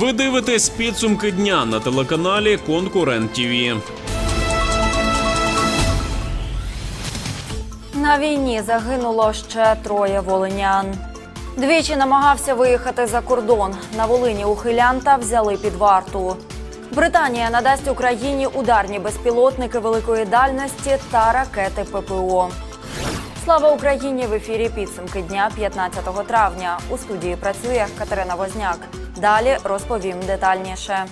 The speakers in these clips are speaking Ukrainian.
Ви дивитесь підсумки дня на телеканалі Конкурент ТІВІ. На війні загинуло ще троє волинян. Двічі намагався виїхати за кордон. На Волині ухилянта взяли під варту. Британія надасть Україні ударні безпілотники великої дальності та ракети ППО. Слава Україні! В ефірі підсумки дня 15 травня. У студії працює Катерина Возняк. Далі розповім детальніше.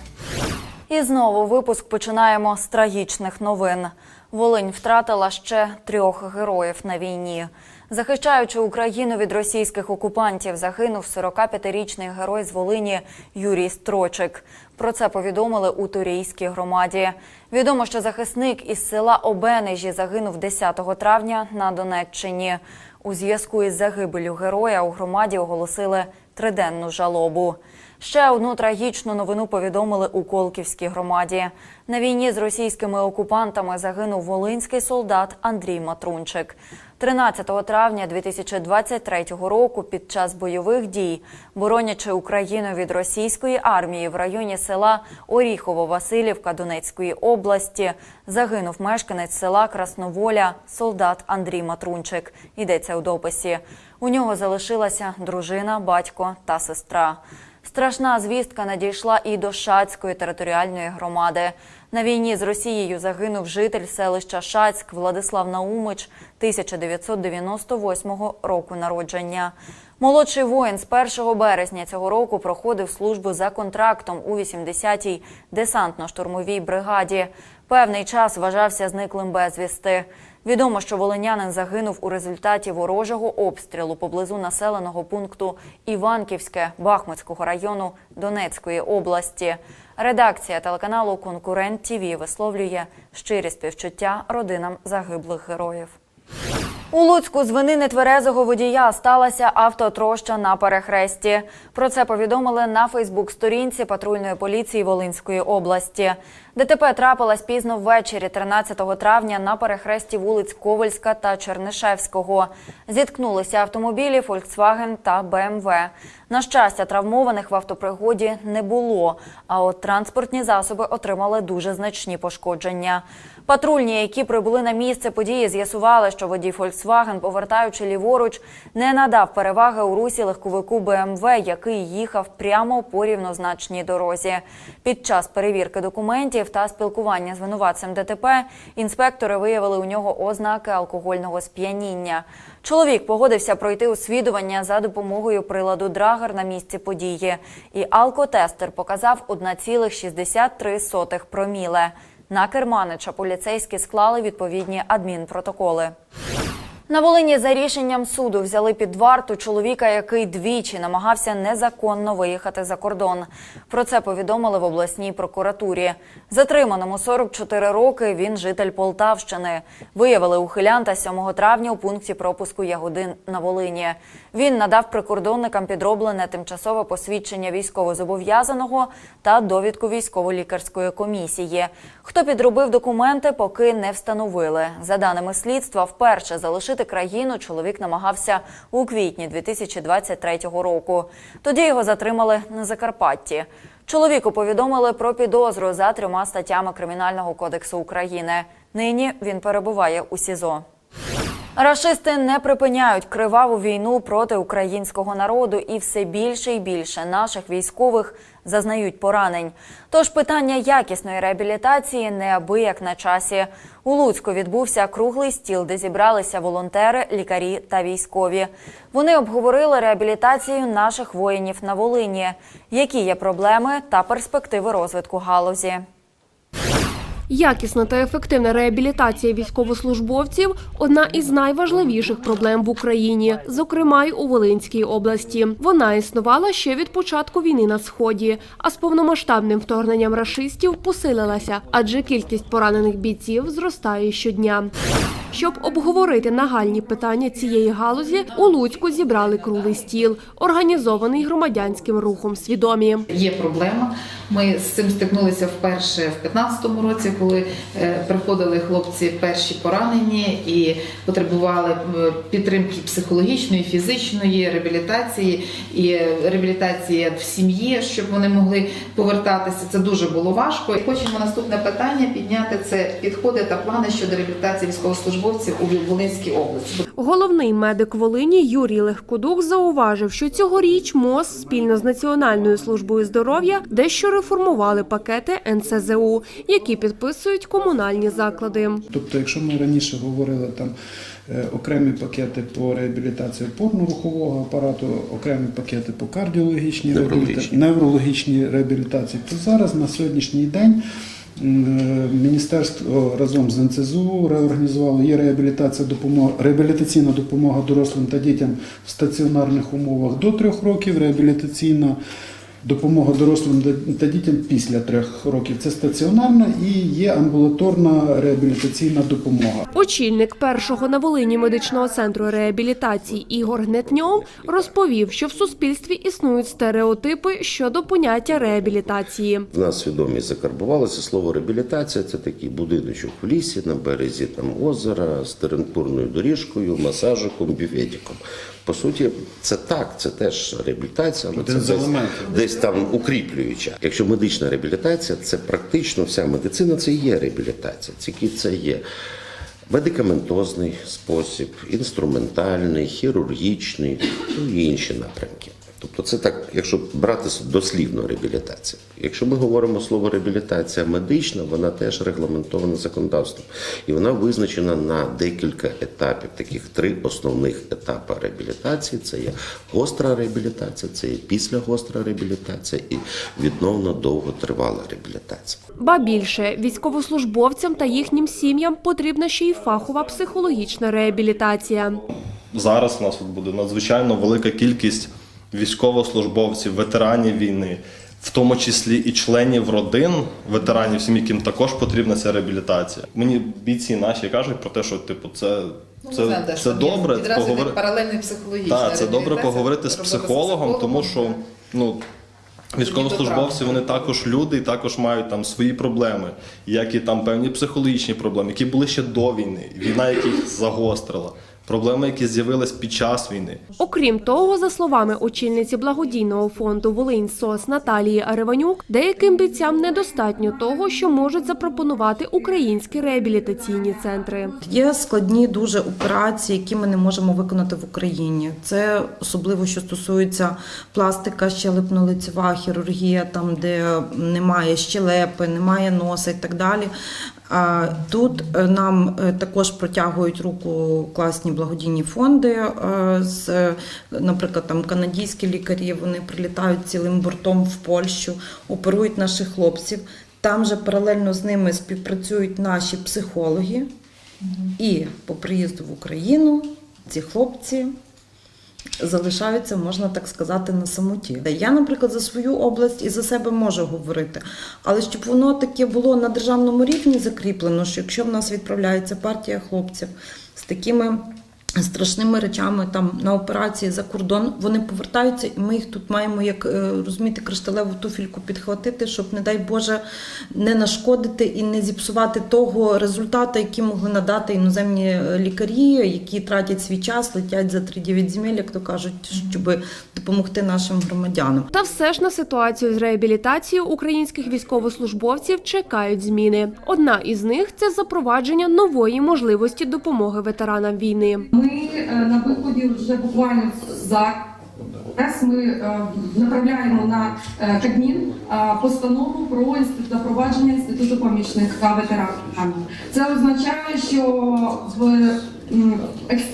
І знову випуск починаємо з трагічних новин. Волинь втратила ще трьох героїв на війні. Захищаючи Україну від російських окупантів, загинув 45-річний герой з Волині Юрій Строчик. Про це повідомили у Турійській громаді. Відомо, що захисник із села Обенежі загинув 10 травня на Донеччині. У зв'язку із загибелю героя у громаді оголосили триденну жалобу. Ще одну трагічну новину повідомили у Колківській громаді. На війні з російськими окупантами загинув волинський солдат Андрій Матрунчик. 13 травня 2023 року під час бойових дій, боронячи Україну від російської армії в районі села Оріхово-Василівка Донецької області, загинув мешканець села Красноволя, солдат Андрій Матрунчик. Йдеться у дописі. У нього залишилася дружина, батько та сестра. Страшна звістка надійшла і до Шацької територіальної громади. На війні з Росією загинув житель селища Шацьк Владислав Наумич 1998 року народження. Молодший воїн з 1 березня цього року проходив службу за контрактом у 80-й десантно-штурмовій бригаді. Певний час вважався зниклим безвісти. Відомо, що волинянин загинув у результаті ворожого обстрілу поблизу населеного пункту Іванківське Бахмутського району Донецької області. Редакція телеканалу Конкурент ТІВІ висловлює щирі співчуття родинам загиблих героїв. У Луцьку з вини нетверезого водія сталася автотроща на перехресті. Про це повідомили на Фейсбук-сторінці патрульної поліції Волинської області. ДТП трапилась пізно ввечері 13 травня на перехресті вулиць Ковальська та Чернишевського. Зіткнулися автомобілі Volkswagen та BMW. На щастя, травмованих в автопригоді не було, а от транспортні засоби отримали дуже значні пошкодження. Патрульні, які прибули на місце події, з'ясували, що водій Volkswagen, повертаючи ліворуч, не надав переваги у русі легковику BMW, який їхав прямо по рівнозначній дорозі. Під час перевірки документів та спілкування з винуватцем ДТП інспектори виявили у нього ознаки алкогольного сп'яніння. Чоловік погодився пройти освідування за допомогою приладу Драгер на місці події. І алкотестер показав 1,63 проміле. На керманича поліцейські склали відповідні адмінпротоколи. На Волині за рішенням суду взяли під варту чоловіка, який двічі намагався незаконно виїхати за кордон. Про це повідомили в обласній прокуратурі. Затриманому 44 роки він житель Полтавщини. Виявили ухилянта 7 травня у пункті пропуску Ягодин на Волині. Він надав прикордонникам підроблене тимчасове посвідчення військовозобов'язаного та довідку військово-лікарської комісії. Хто підробив документи, поки не встановили. За даними слідства, вперше залишити країну чоловік намагався у квітні 2023 року. Тоді його затримали на Закарпатті. Чоловіку повідомили про підозру за трьома статтями Кримінального кодексу України. Нині він перебуває у СІЗО. Рашисти не припиняють криваву війну проти українського народу, і все більше і більше наших військових зазнають поранень. Тож питання якісної реабілітації неабияк на часі. У Луцьку відбувся круглий стіл, де зібралися волонтери, лікарі та військові. Вони обговорили реабілітацію наших воїнів на Волині, які є проблеми та перспективи розвитку галузі. Якісна та ефективна реабілітація військовослужбовців одна із найважливіших проблем в Україні, зокрема й у Волинській області. Вона існувала ще від початку війни на сході, а з повномасштабним вторгненням рашистів посилилася, адже кількість поранених бійців зростає щодня. Щоб обговорити нагальні питання цієї галузі, у Луцьку зібрали круглий стіл, організований громадянським рухом свідомі. Є проблема. Ми з цим стикнулися вперше в 2015 році, коли е, приходили хлопці перші поранені і потребували е, підтримки психологічної, фізичної, реабілітації і е, реабілітації в сім'ї, щоб вони могли повертатися. Це дуже було важко. Хочемо наступне питання підняти це підходи та плани щодо реабілітації військовослужбовців у Волинській області. Головний медик Волині Юрій Легкодух зауважив, що цьогоріч МОЗ спільно з Національною службою здоров'я дещо реформували пакети НСЗУ, які підписують комунальні заклади. Тобто, якщо ми раніше говорили там е, окремі пакети по реабілітації опорно-рухового апарату, окремі пакети по кардіологічній реабілітації, неврологічній реабілітації, то зараз на сьогоднішній день міністерство разом з НЦЗУ реорганізувало є реабілітація допомога, реабілітаційна допомога дорослим та дітям в стаціонарних умовах до трьох років, реабілітаційна. Допомога дорослим та дітям після трьох років це стаціонарна і є амбулаторна реабілітаційна допомога. Очільник першого на Волині медичного центру реабілітації Ігор Гнетньов розповів, що в суспільстві існують стереотипи щодо поняття реабілітації. В нас свідомість закарбувалося слово реабілітація. Це такий будиночок в лісі на березі там озера з терентурною доріжкою, масажиком, бюветиком. По суті, це так, це теж реабілітація, але це Один десь, десь там укріплююча. Якщо медична реабілітація, це практично вся медицина, це і є реабілітація. Тільки це є медикаментозний спосіб, інструментальний, хірургічний ну, і інші напрямки. Тобто це так, якщо брати дослівно реабілітація. Якщо ми говоримо слово реабілітація медична, вона теж регламентована законодавством. І вона визначена на декілька етапів, таких три основних етапи реабілітації. Це є гостра реабілітація, це є післягостра реабілітація і відновно довготривала реабілітація. Ба більше військовослужбовцям та їхнім сім'ям потрібна ще й фахова психологічна реабілітація. зараз у нас буде надзвичайно велика кількість військовослужбовців, ветеранів війни, в тому числі і членів родин ветеранів, сім'ї, яким також потрібна ця реабілітація. Мені бійці наші кажуть про те, що типу це. Це, це добре поговори... паралельний. Так, це добре поговорити з психологом, тому що ну. Військовослужбовці вони також люди і також мають там свої проблеми, як і там певні психологічні проблеми, які були ще до війни, війна яких загострила, проблеми, які з'явились під час війни. Окрім того, за словами очільниці благодійного фонду Волинь СОС Наталії Ариванюк, деяким бійцям недостатньо того, що можуть запропонувати українські реабілітаційні центри. Є складні дуже операції, які ми не можемо виконати в Україні. Це особливо що стосується пластика, щелепно-лицева хірургія, там де немає щелепи, немає носа і так далі. Тут е, нам е, також протягують руку класні благодійні фонди. е, З, наприклад, там канадійські лікарі вони прилітають цілим бортом в Польщу, оперують наших хлопців. Там же паралельно з ними співпрацюють наші психологи. І по приїзду в Україну ці хлопці залишаються, можна так сказати, на самоті. Я, наприклад, за свою область і за себе можу говорити, але щоб воно таке було на державному рівні закріплено, що якщо в нас відправляється партія хлопців з такими. Страшними речами там на операції за кордон вони повертаються, і ми їх тут маємо, як е, розуміти, кришталеву туфельку підхватити, щоб, не дай Боже, не нашкодити і не зіпсувати того результату, який могли надати іноземні е, лікарі, які тратять свій час, летять за 3-9 земель, як то кажуть, щоб допомогти нашим громадянам. Та все ж на ситуацію з реабілітацією українських військовослужбовців чекають зміни. Одна із них це запровадження нової можливості допомоги ветеранам війни. Ми е, на виході вже буквально за Зараз ми е, направляємо на е, Кабмін постанову про запровадження інституту помічника ветеранів. Це означає, що в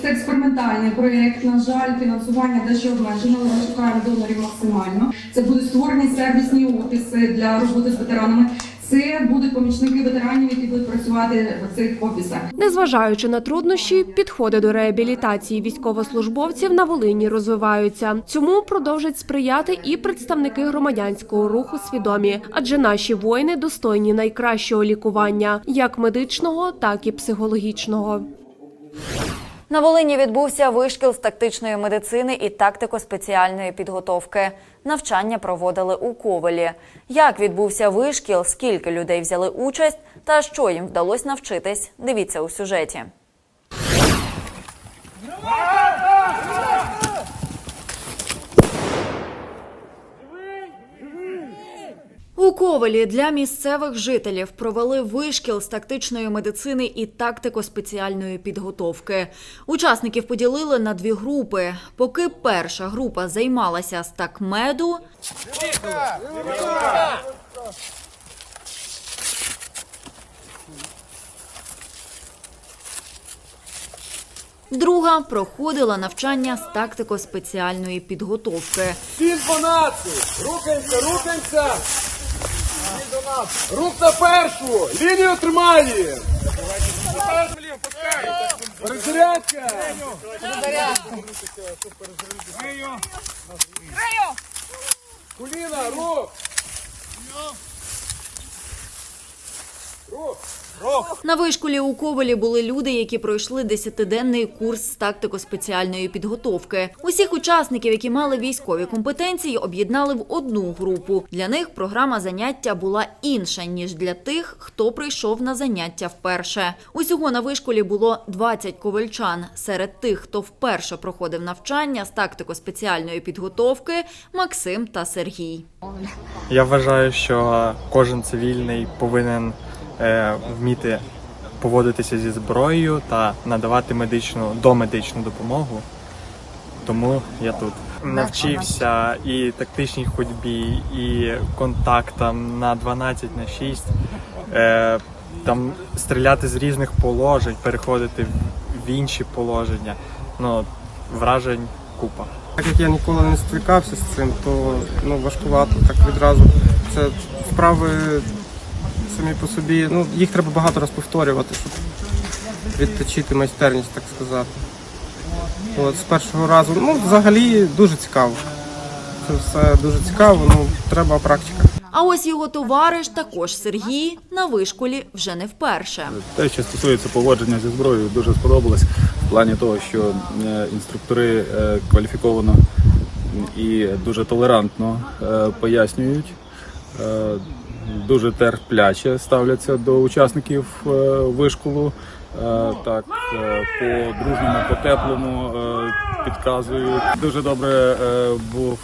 експериментальний проєкт, на жаль, фінансування дещо обмежено, але ми шукаємо донорів максимально. Це будуть створені сервісні офіси для роботи з ветеранами. Це будуть помічники ветеранів, які будуть працювати в цих офісах. Незважаючи на труднощі, підходи до реабілітації військовослужбовців на Волині розвиваються. Цьому продовжать сприяти і представники громадянського руху свідомі, адже наші воїни достойні найкращого лікування, як медичного, так і психологічного. На Волині відбувся вишкіл з тактичної медицини і тактико-спеціальної підготовки. Навчання проводили у Ковелі. Як відбувся вишкіл, скільки людей взяли участь та що їм вдалося навчитись, дивіться у сюжеті. У Ковелі для місцевих жителів провели вишкіл з тактичної медицини і тактико-спеціальної підготовки. Учасників поділили на дві групи. Поки перша група займалася з такмеду, друга проходила навчання з тактико-спеціальної підготовки. Всі 12! Рухаємося, рухаємося! Рух на першу! Лінію тримає! Перезарядка! Коліна, рух! На вишколі у Ковелі були люди, які пройшли десятиденний курс з тактико-спеціальної підготовки. Усіх учасників, які мали військові компетенції, об'єднали в одну групу. Для них програма заняття була інша ніж для тих, хто прийшов на заняття вперше. Усього на вишколі було 20 ковальчан. Серед тих, хто вперше проходив навчання з тактико-спеціальної підготовки, Максим та Сергій. Я вважаю, що кожен цивільний повинен вміти поводитися зі зброєю та надавати медичну домедичну допомогу. Тому я тут навчився і тактичній ходьбі, і контактам на 12 на 6, е, там стріляти з різних положень, переходити в- в інші положення. Ну, вражень купа. Так як я ніколи не стикався з цим, то ну, важкувато так відразу. Це вправи самі по собі. Ну, їх треба багато раз повторювати, щоб відточити майстерність, так сказати. От, з першого разу, ну, взагалі дуже цікаво. Це все дуже цікаво, ну, треба практика. А ось його товариш, також Сергій, на вишколі вже не вперше. Те, що стосується поводження зі зброєю, дуже сподобалось в плані того, що е, інструктори е, кваліфіковано і дуже толерантно е, пояснюють, дуже терпляче ставляться до учасників е, вишколу. Е, Так, е, по-дружньому, по-теплому е, підказують. Дуже добре був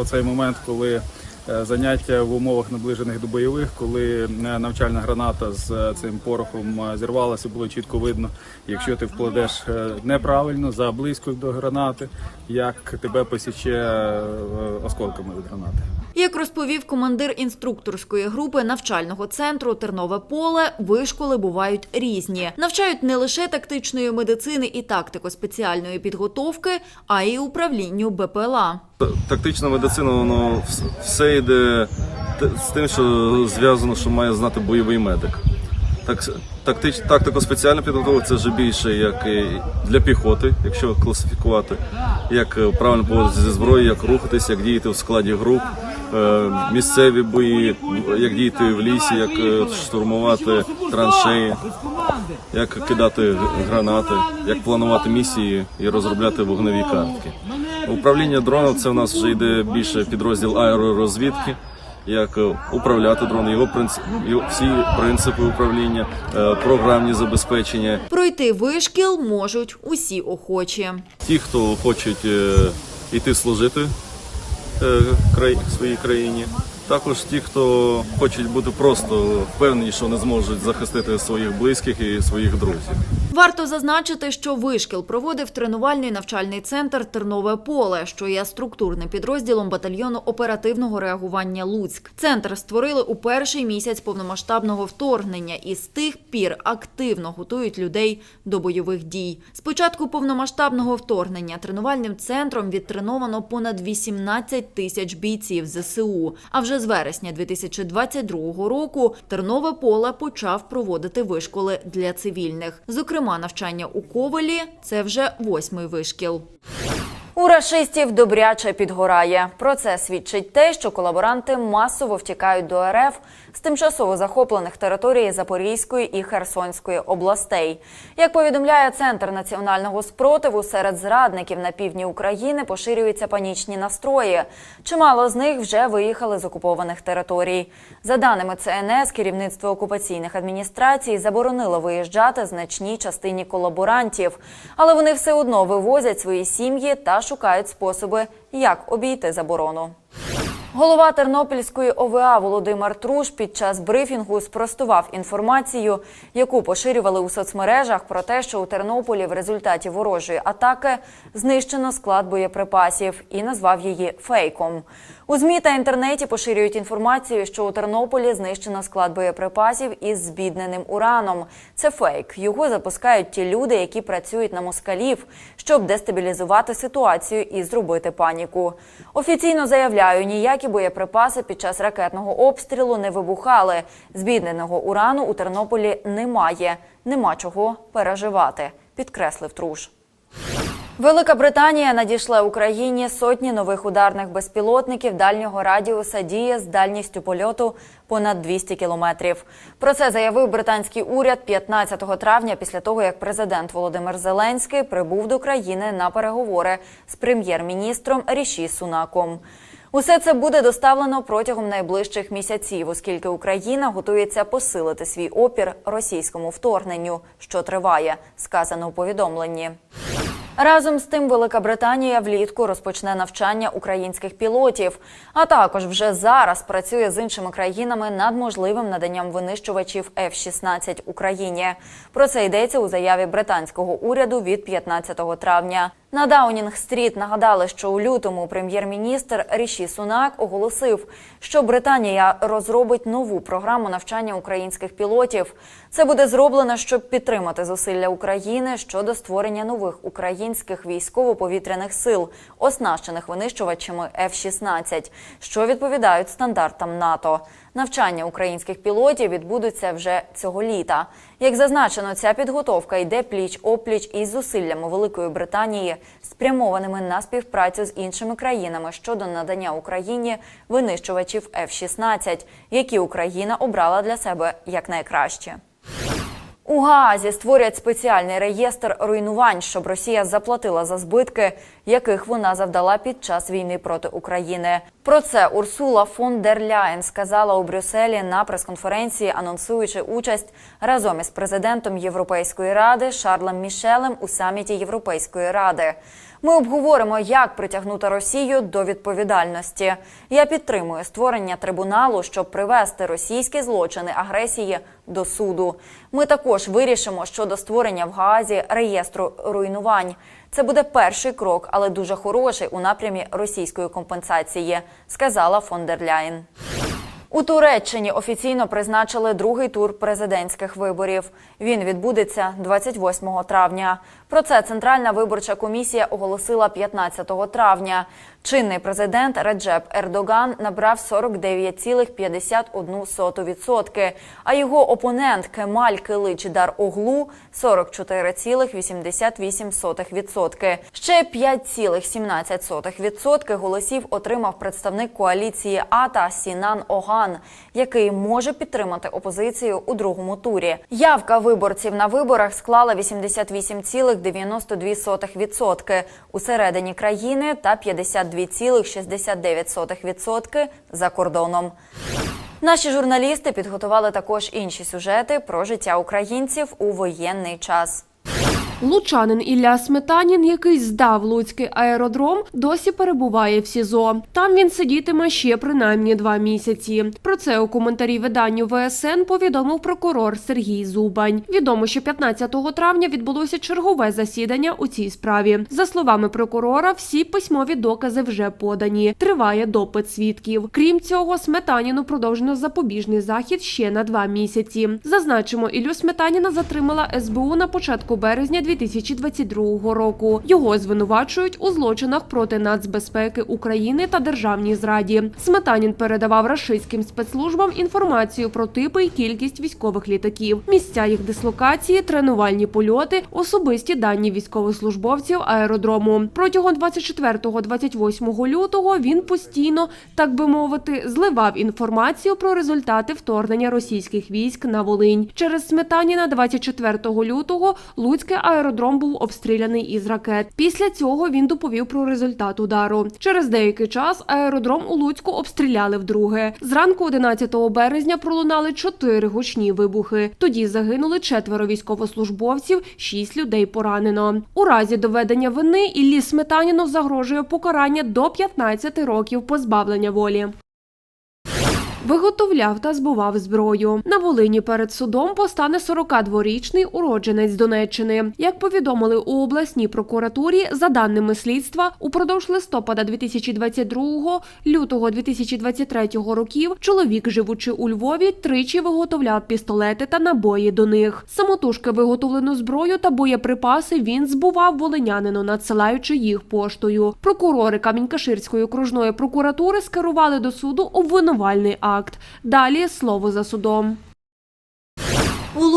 оцей момент, коли заняття в умовах наближених до бойових, коли е, навчальна граната з е, цим порохом е, зірвалася, було чітко видно, якщо ти вкладеш е, неправильно, заблизько до гранати, як тебе посіче е, осколками від гранати. Як розповів командир інструкторської групи навчального центру Тернове поле, вишколи бувають різні. Навчають не лише тактичної медицини і тактико-спеціальної підготовки, а й управлінню БПЛА. Тактична медицина, воно все йде з тим, що зв'язано, що має знати бойовий медик. Так, тактич, тактико-спеціальна підготовка це вже більше як для піхоти, якщо класифікувати, як е, правильно поводитися зі зброєю, як рухатись, як діяти в складі груп, е, місцеві бої, як діяти в лісі, як е, штурмувати траншеї, як кидати гранати, як планувати місії і розробляти вогневі картки. Управління дроном це у нас вже йде більше підрозділ аеророзвідки. Як е, управляти дрони. його принцип, всі принципи управління, е, програмні забезпечення. Пройти вишкіл можуть усі охочі. Ті, хто хочуть йти служити е, край, своїй країні, також ті, хто хочуть бути просто впевнені, що вони зможуть захистити своїх близьких і своїх друзів. Варто зазначити, що вишкіл проводив тренувальний навчальний центр Тернове поле, що є структурним підрозділом батальйону оперативного реагування Луцьк. Центр створили у перший місяць повномасштабного вторгнення і з тих пір активно готують людей до бойових дій. З початку повномасштабного вторгнення тренувальним центром відтреновано понад 18 тисяч бійців ЗСУ. А вже з вересня 2022 року Тернове поле почав проводити вишколи для цивільних. Зокрема, навчання у Ковелі – це вже восьмий вишкіл. У рашистів добряче підгорає. Про це свідчить те, що колаборанти масово втікають до РФ з тимчасово захоплених територій Запорізької і Херсонської областей. Як повідомляє Центр національного спротиву, серед зрадників на півдні України поширюються панічні настрої. Чимало з них вже виїхали з окупованих територій. За даними ЦНС, керівництво окупаційних адміністрацій заборонило виїжджати значній частині колаборантів, але вони все одно вивозять свої сім'ї та шукають способи, як обійти заборону. Голова Тернопільської ОВА Володимир Труш під час брифінгу спростував інформацію, яку поширювали у соцмережах про те, що у Тернополі в результаті ворожої атаки знищено склад боєприпасів і назвав її фейком. У змі та інтернеті поширюють інформацію, що у Тернополі знищено склад боєприпасів із збідненим ураном. Це фейк. Його запускають ті люди, які працюють на москалів, щоб дестабілізувати ситуацію і зробити паніку. Офіційно заявляю, ніякі боєприпаси під час ракетного обстрілу не вибухали. Збідненого урану у Тернополі немає. Нема чого переживати, підкреслив Труш. Велика Британія надійшла Україні сотні нових ударних безпілотників дальнього радіуса дії з дальністю польоту понад 200 кілометрів. Про це заявив британський уряд 15 травня після того, як президент Володимир Зеленський прибув до країни на переговори з прем'єр-міністром Ріші Сунаком. Усе це буде доставлено протягом найближчих місяців, оскільки Україна готується посилити свій опір російському вторгненню, що триває, сказано у повідомленні. Разом з тим, Велика Британія влітку розпочне навчання українських пілотів, а також вже зараз працює з іншими країнами над можливим наданням винищувачів F-16 Україні. Про це йдеться у заяві британського уряду від 15 травня. На Даунінг-стріт нагадали, що у лютому прем'єр-міністр Ріші Сунак оголосив, що Британія розробить нову програму навчання українських пілотів. Це буде зроблено, щоб підтримати зусилля України щодо створення нових українських військово-повітряних сил, оснащених винищувачами F-16, що відповідають стандартам НАТО. Навчання українських пілотів відбудуться вже цього літа. Як зазначено, ця підготовка йде пліч-опліч із зусиллями Великої Британії, спрямованими на співпрацю з іншими країнами щодо надання Україні винищувачів F-16, які Україна обрала для себе як найкраще. У Гаазі створять спеціальний реєстр руйнувань, щоб Росія заплатила за збитки, яких вона завдала під час війни проти України. Про це Урсула фон дер Ляєн сказала у Брюсселі на прес-конференції, анонсуючи участь разом із президентом Європейської ради Шарлем Мішелем у саміті Європейської ради. Ми обговоримо, як притягнути Росію до відповідальності. Я підтримую створення трибуналу, щоб привести російські злочини агресії до суду. Ми також вирішимо щодо створення в Гаазі реєстру руйнувань. Це буде перший крок, але дуже хороший у напрямі російської компенсації, сказала фон дер Ляєн. У Туреччині офіційно призначили другий тур президентських виборів. Він відбудеться 28 травня. Про це Центральна виборча комісія оголосила 15 травня. Чинний президент Реджеп Ердоган набрав 49,51%, а його опонент Кемаль Килич Дар Оглу 44,88%. Ще 5,17% голосів отримав представник коаліції АТА Сінан Оган, який може підтримати опозицію у другому турі. Явка виборців на виборах склала 88,9%. 92,92% усередині країни та 52,69% за кордоном. Наші журналісти підготували також інші сюжети про життя українців у воєнний час. Лучанин Ілля Сметанін, який здав Луцький аеродром, досі перебуває в СІЗО. Там він сидітиме ще принаймні два місяці. Про це у коментарі виданню ВСН повідомив прокурор Сергій Зубань. Відомо, що 15 травня відбулося чергове засідання у цій справі. За словами прокурора, всі письмові докази вже подані. Триває допит свідків. Крім цього, Сметаніну продовжено запобіжний захід ще на два місяці. Зазначимо, Іллю Сметаніна затримала СБУ на початку березня 2022 року. Його звинувачують у злочинах проти нацбезпеки України та державній зраді. Сметанін передавав рашистським спецслужбам інформацію про типи і кількість військових літаків, місця їх дислокації, тренувальні польоти, особисті дані військовослужбовців аеродрому. Протягом 24-28 лютого він постійно, так би мовити, зливав інформацію про результати вторгнення російських військ на Волинь. Через Сметаніна 24 лютого Луцький аеродром був обстріляний із ракет. Після цього він доповів про результат удару. Через деякий час аеродром у Луцьку обстріляли вдруге. Зранку 11 березня пролунали чотири гучні вибухи. Тоді загинули четверо військовослужбовців, шість людей поранено. У разі доведення вини Іллі Сметаніну загрожує покарання до 15 років позбавлення волі. Виготовляв та збував зброю. На Волині перед судом постане 42-річний уродженець Донеччини. Як повідомили у обласній прокуратурі, за даними слідства, упродовж листопада 2022 лютого 2023 років чоловік, живучи у Львові, тричі виготовляв пістолети та набої до них. Самотужки виготовлену зброю та боєприпаси він збував волинянину, надсилаючи їх поштою. Прокурори Камінькаширської окружної прокуратури скерували до суду обвинувальний акт. Далі слово за судом.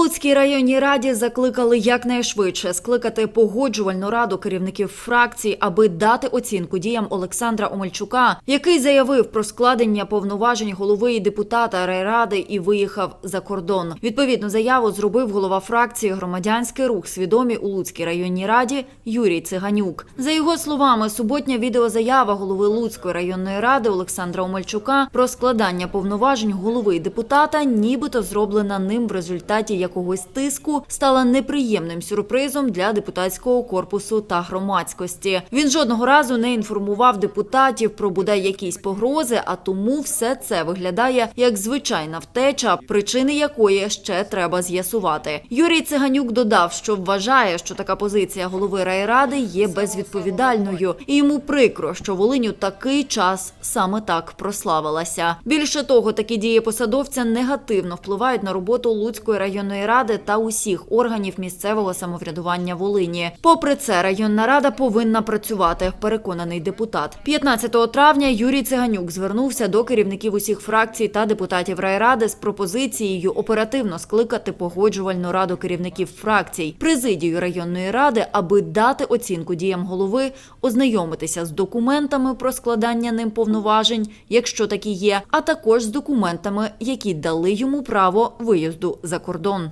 Луцькій районній раді закликали якнайшвидше скликати погоджувальну раду керівників фракцій, аби дати оцінку діям Олександра Омельчука, який заявив про складення повноважень голови і депутата райради і виїхав за кордон. Відповідну заяву зробив голова фракції Громадянський рух свідомі у Луцькій районній раді Юрій Циганюк. За його словами, суботня відеозаява голови Луцької районної ради Олександра Омельчука про складання повноважень голови і депутата, нібито зроблена ним в результаті якогось тиску, стала неприємним сюрпризом для депутатського корпусу та громадськості. Він жодного разу не інформував депутатів про бодай якісь погрози, а тому все це виглядає як звичайна втеча, причини якої ще треба з'ясувати. Юрій Циганюк додав, що вважає, що така позиція голови райради є безвідповідальною, і йому прикро, що Волинь у такий час саме так прославилася. Більше того, такі дії посадовця негативно впливають на роботу Луцької районної ради та усіх органів місцевого самоврядування Волині. Попри це, районна рада повинна працювати, переконаний депутат. 15 травня Юрій Циганюк звернувся до керівників усіх фракцій та депутатів райради з пропозицією оперативно скликати погоджувальну раду керівників фракцій, президію районної ради, аби дати оцінку діям голови, ознайомитися з документами про складання ним повноважень, якщо такі є, а також з документами, які дали йому право виїзду за кордон.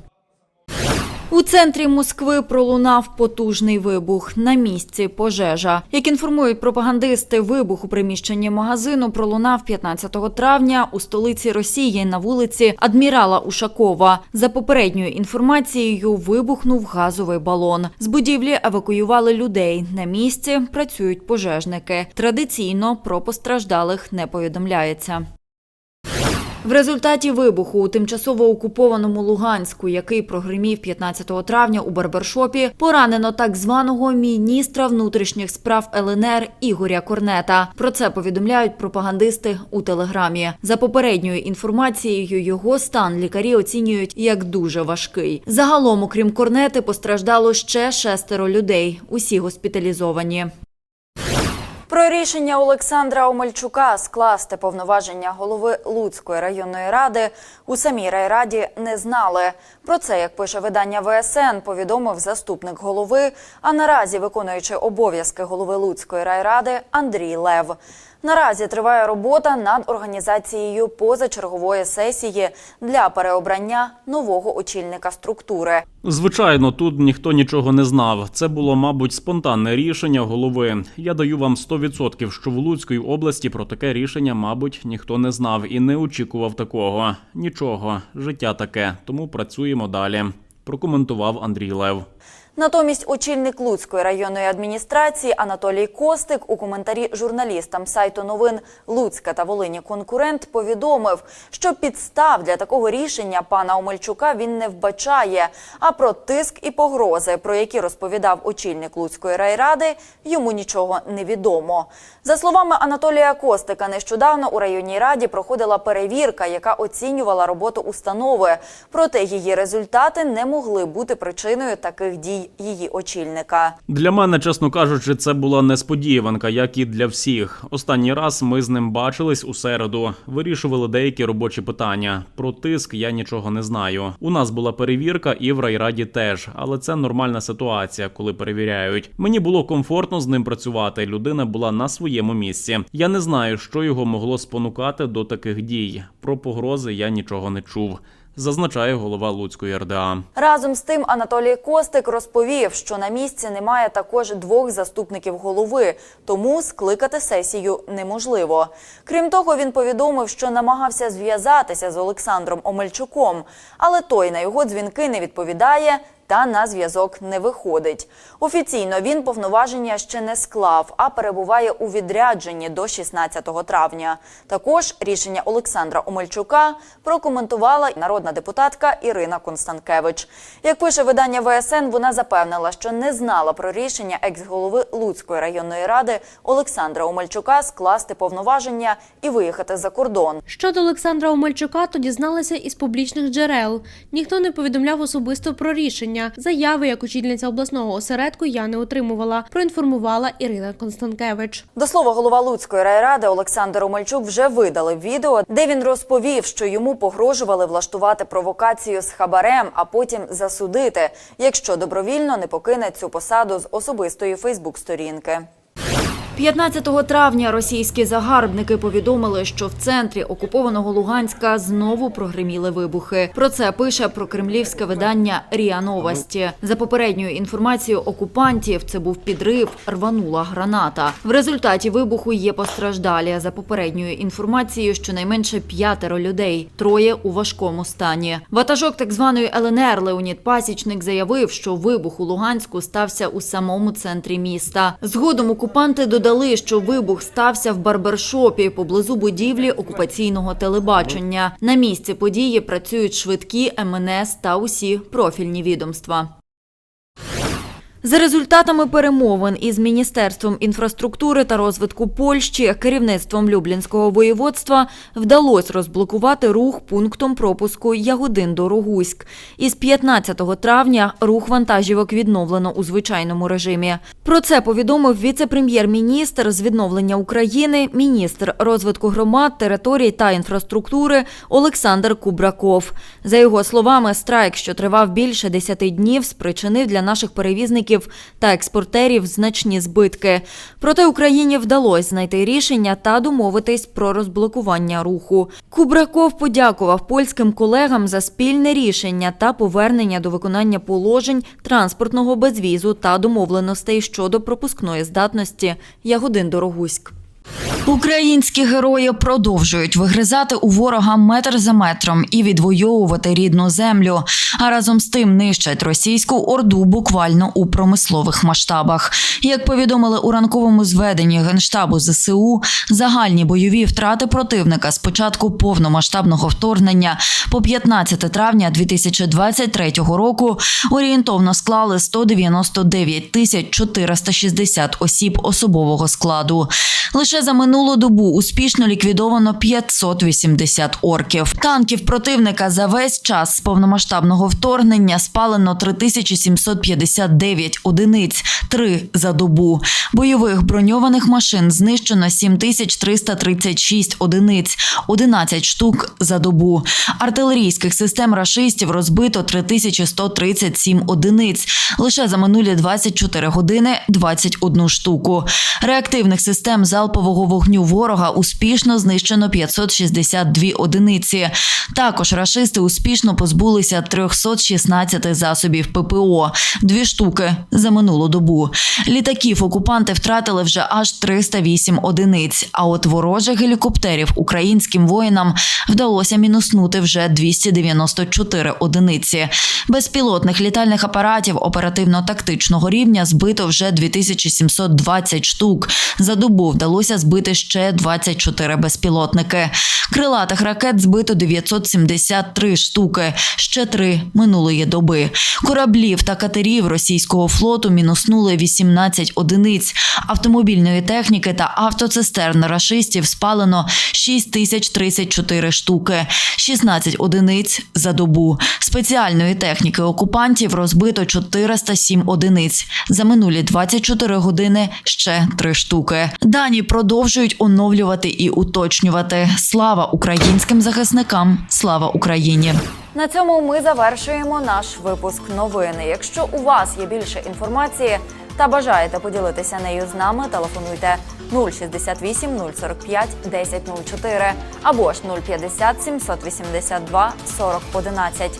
У центрі Москви пролунав потужний вибух. На місці пожежа. Як інформують пропагандисти, вибух у приміщенні магазину пролунав 15 травня у столиці Росії на вулиці Адмірала Ушакова. За попередньою інформацією, вибухнув газовий балон. З будівлі евакуювали людей. На місці працюють пожежники. Традиційно про постраждалих не повідомляється. В результаті вибуху у тимчасово окупованому Луганську, який прогримів 15 травня у барбершопі, поранено так званого міністра внутрішніх справ ЛНР Ігоря Корнета. Про це повідомляють пропагандисти у телеграмі. За попередньою інформацією, його стан лікарі оцінюють як дуже важкий. Загалом, окрім Корнети, постраждало ще шестеро людей. Усі госпіталізовані. Про рішення Олександра Омельчука скласти повноваження голови Луцької районної ради у самій райраді не знали. Про це, як пише видання ВСН, повідомив заступник голови, а наразі виконуючи обов'язки голови Луцької райради Андрій Лев. Наразі триває робота над організацією позачергової сесії для переобрання нового очільника структури. Звичайно, тут ніхто нічого не знав. Це було, мабуть, спонтанне рішення голови. Я даю вам 100%, що в Луцькій області про таке рішення, мабуть, ніхто не знав і не очікував такого. Нічого, життя таке, тому працюємо далі. Прокоментував Андрій Лев. Натомість очільник Луцької районної адміністрації Анатолій Костик у коментарі журналістам сайту новин Луцька та Волині конкурент повідомив, що підстав для такого рішення пана Омельчука він не вбачає. А про тиск і погрози, про які розповідав очільник Луцької райради, йому нічого не відомо. За словами Анатолія Костика, нещодавно у районній раді проходила перевірка, яка оцінювала роботу установи. Проте її результати не могли бути причиною таких дій її очільника. Для мене, чесно кажучи, це була несподіванка, як і для всіх. Останній раз ми з ним бачились у середу, вирішували деякі робочі питання. Про тиск я нічого не знаю. У нас була перевірка, і в райраді теж, але це нормальна ситуація, коли перевіряють. Мені було комфортно з ним працювати. Людина була на своєму місці. Я не знаю, що його могло спонукати до таких дій. Про погрози я нічого не чув. Зазначає голова Луцької РДА. Разом з тим Анатолій Костик розповів, що на місці немає також двох заступників голови, тому скликати сесію неможливо. Крім того, він повідомив, що намагався зв'язатися з Олександром Омельчуком, але той на його дзвінки не відповідає. Та на зв'язок не виходить. Офіційно він повноваження ще не склав, а перебуває у відрядженні до 16 травня. Також рішення Олександра Омельчука прокоментувала народна депутатка Ірина Констанкевич. Як пише видання ВСН, вона запевнила, що не знала про рішення екс-голови Луцької районної ради Олександра Омельчука скласти повноваження і виїхати за кордон. Щодо Олександра Омельчука, то дізналася із публічних джерел. Ніхто не повідомляв особисто про рішення. Заяви як очільниця обласного осередку я не отримувала. Проінформувала Ірина Констанкевич. До слова, голова Луцької райради Олександр Омельчук вже видали відео, де він розповів, що йому погрожували влаштувати провокацію з хабарем, а потім засудити, якщо добровільно не покине цю посаду з особистої Фейсбук-сторінки. 15 травня російські загарбники повідомили, що в центрі окупованого Луганська знову прогреміли вибухи. Про це пише прокремлівське видання Ріа Новості. За попередньою інформацією окупантів, це був підрив, рванула граната. В результаті вибуху є постраждалі. За попередньою інформацією, щонайменше п'ятеро людей, троє у важкому стані. Ватажок так званої ЛНР Леонід Пасічник заявив, що вибух у Луганську стався у самому центрі міста. Згодом окупанти додали, що вибух стався в барбершопі поблизу будівлі окупаційного телебачення. На місці події працюють швидкі МНС та усі профільні відомства. За результатами перемовин із Міністерством інфраструктури та розвитку Польщі, керівництвом Люблінського воєводства вдалося розблокувати рух пунктом пропуску Ягодин до Рогуськ. Із 15 травня рух вантажівок відновлено у звичайному режимі. Про це повідомив віце-прем'єр-міністр з відновлення України, міністр розвитку громад, територій та інфраструктури Олександр Кубраков. За його словами, страйк, що тривав більше 10 днів, спричинив для наших перевізників та експортерів значні збитки. Проте Україні вдалося знайти рішення та домовитись про розблокування руху. Кубраков подякував польським колегам за спільне рішення та повернення до виконання положень транспортного безвізу та домовленостей щодо пропускної здатності Ягодин до Рогуськ. Українські герої продовжують вигризати у ворога метр за метром і відвоювати рідну землю, а разом з тим нищать російську орду буквально у промислових масштабах. Як повідомили у ранковому зведенні генштабу ЗСУ, загальні бойові втрати противника з початку повномасштабного вторгнення по 15 травня 2023 року орієнтовно склали 199 тисяч 460 осіб особового складу. Лише за минулу добу успішно ліквідовано 580 орків. Танків противника за весь час з повномасштабного вторгнення спалено 3759 одиниць, три за добу. Бойових броньованих машин знищено 7336 одиниць, 11 штук за добу. Артилерійських систем рашистів розбито 3137 одиниць. Лише за минулі 24 години 21 штуку. Реактивних систем залпового вогню ворога успішно знищено 562 одиниці. Також рашисти успішно позбулися 316 засобів ППО, дві штуки за минулу добу. Літаків окупанти втратили вже аж 308 одиниць. А от ворожих гелікоптерів українським воїнам вдалося мінуснути вже 294 одиниці. Безпілотних літальних апаратів оперативно-тактичного рівня збито вже 2720 штук. За добу вдалося збити збити ще 24 безпілотники. Крилатих ракет збито 973 штуки, ще три минулої доби. Кораблів та катерів російського флоту мінуснули 18 одиниць. Автомобільної техніки та автоцистерн рашистів спалено 6034 штуки, 16 одиниць за добу. Спеціальної техніки окупантів розбито 407 одиниць. За минулі 24 години ще 3 штуки. Дані продовжують оновлювати і уточнювати. Слава українським захисникам! Слава Україні! На цьому ми завершуємо наш випуск новини. Якщо у вас є більше інформації та бажаєте поділитися нею з нами, телефонуйте 068 045 1004 або ж 050 782 40 11.